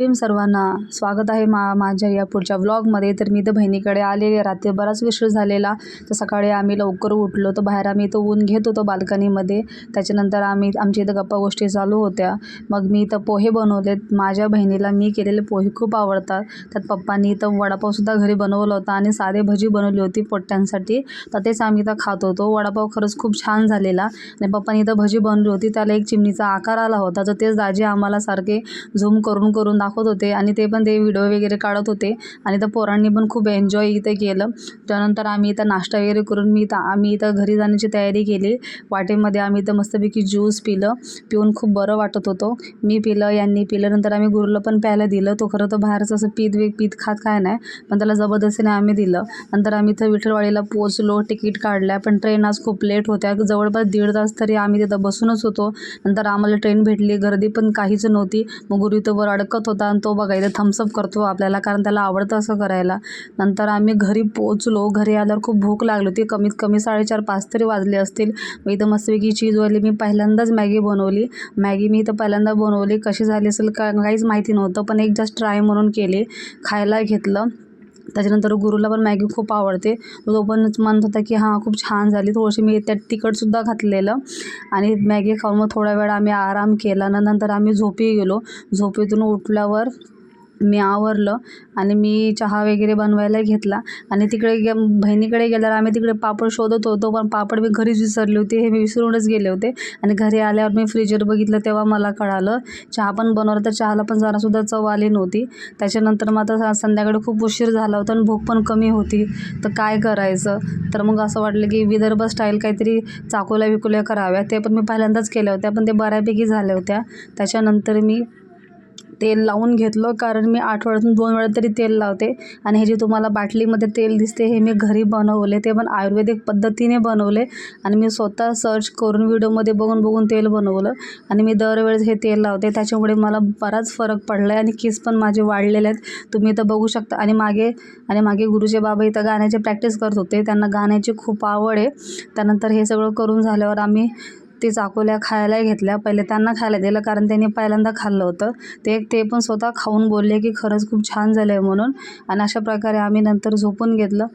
प्रेम सर्वांना स्वागत आहे मा माझ्या या पुढच्या व्लॉगमध्ये तर मी तर बहिणीकडे आलेले रात्री बराच उशीर झालेला. तर सकाळी आम्ही लवकर उठलो. तर बाहेर आम्ही इथं ऊन घेत होतो बाल्कनीमध्ये. त्याच्यानंतर आम्ही आमच्या इथं गप्पा गोष्टी चालू होत्या. मग मी इथं पोहे बनवलेत. माझ्या बहिणीला मी केलेले पोहे खूप आवडतात. त्यात पप्पांनी इथं वडापावसुद्धा घरी बनवला होता आणि साधे भजी बनवली होती पोट्ट्यांसाठी तर तेच आम्ही इथं खात होतो. वडापाव खरंच खूप छान झालेला. आणि पप्पांनी इथं भजी बनवली होती. त्याला एक चिमणीचा आकार आला होता. तर तेच दाजी आम्हाला सारखे झूम करून करून दाखवत होते आणि ते पण ते व्हिडिओ वगैरे काढत होते. आणि त्या पोरांनी पण खूप एन्जॉय इथे केलं. त्यानंतर आम्ही इथं नाश्ता वगैरे करून मी इथं आम्ही इथं घरी जाण्याची तयारी केली. वाटेमध्ये आम्ही इथं मस्तपैकी ज्यूस पिलं. पिऊन खूप बरं वाटत होतं. मी पिलं यांनी पिलं. नंतर आम्ही गुरुला पण प्यायला दिलं. तो खरं तर बाहेरचं असं पीत वे पीत खात काय नाही पण त्याला जबरदस्तीने आम्ही दिलं. नंतर आम्ही इथं विठ्ठलवाडीला पोचलो तिकीट काढल्या. पण ट्रेन आज खूप लेट होत्या. जवळपास दीड तास तरी आम्ही तिथं बसूनच होतो. नंतर आम्हाला ट्रेन भेटली. गर्दी पण काहीच नव्हती. मग गुरु इथं वर अडकत होता. आणि तो बघा थम्सअप करतो आपल्याला कारण त्याला आवडतं असं करायला. नंतर आम्ही घरी पोचलो घरी आल्यावर खूप भूक लागली होती. कमीत कमी साडेचार पाच तरी वाजले असतील. मग इथं मस्तपैकी चीज वाली मी पहिल्यांदाच मॅगी बनवली. मॅगी मी इथं पहिल्यांदा बनवली. कशी झाली असेल का काहीच माहिती नव्हतं पण एक जास्त ट्राय म्हणून केली. खायला घेतलं. त्याच्यानंतर गुरुला पण मॅगी खूप आवडते. तो पण म्हणत होता की हां खूप छान झाली थोडीशी. मी त्यात तिखटसुद्धा घातलेलं आणि मॅगी खाऊन मग थोडा वेळ आम्ही आराम केला. न नंतर आम्ही झोपी गेलो. झोपेतून उठल्यावर मी आवरलं आणि मी चहा वगैरे बनवायला घेतला. आणि तिकडे गे बहिणीकडे गेल्यावर आम्ही तिकडे पापड शोधत होतो पण पापड मी घरीच विसरले होते हे मी विसरूनच गेले होते. आणि घरी आल्यावर मी फ्रीजर बघितलं तेव्हा मला कळालं चहा पण बनवलं तर चहाला पण जरासुद्धा चव आली नव्हती. त्याच्यानंतर मग आता संध्याकाळी खूप उशीर झाला होता आणि भूक पण कमी होती. तर काय करायचं? तर मग असं वाटलं की विदर्भ स्टाईल काहीतरी चाकोल्या विकोल्या कराव्या. ते पण मी पहिल्यांदाच केल्या होत्या पण ते बऱ्यापैकी झाल्या होत्या. त्याच्यानंतर मी तेल लावून घेतलं. कारण मी आठवड्यातून दोन वेळा तरी तेल लावते. आणि हे जे तुम्हाला बाटलीमध्ये तेल दिसते हे मी घरी बनवले. ते पण आयुर्वेदिक पद्धतीने बनवले. आणि मी स्वतः सर्च करून व्हिडिओमध्ये बघून बघून तेल बनवलं. आणि मी दरवेळेस हे तेल लावते. त्याच्यामुळे मला बराच फरक पडला आहे आणि केस पण माझे वाढलेले आहेत. तुम्ही इथं बघू शकता. आणि मागे आणि मागे गुरुजे बाबा इथं गाण्याची प्रॅक्टिस करत होते. त्यांना गाण्याची खूप आवड आहे. त्यानंतर हे सगळं करून झाल्यावर आम्ही ते चाकोल्या खायला घेतल्या. पहिले त्यांना खायला दिलं कारण त्यांनी पहिल्यांदा खाल्लं होतं. ते ते पण स्वतः खाऊन बोलले की खरंच खूप छान झालं आहे म्हणून. आणि अशा प्रकारे आम्ही नंतर झोपून घेतलं.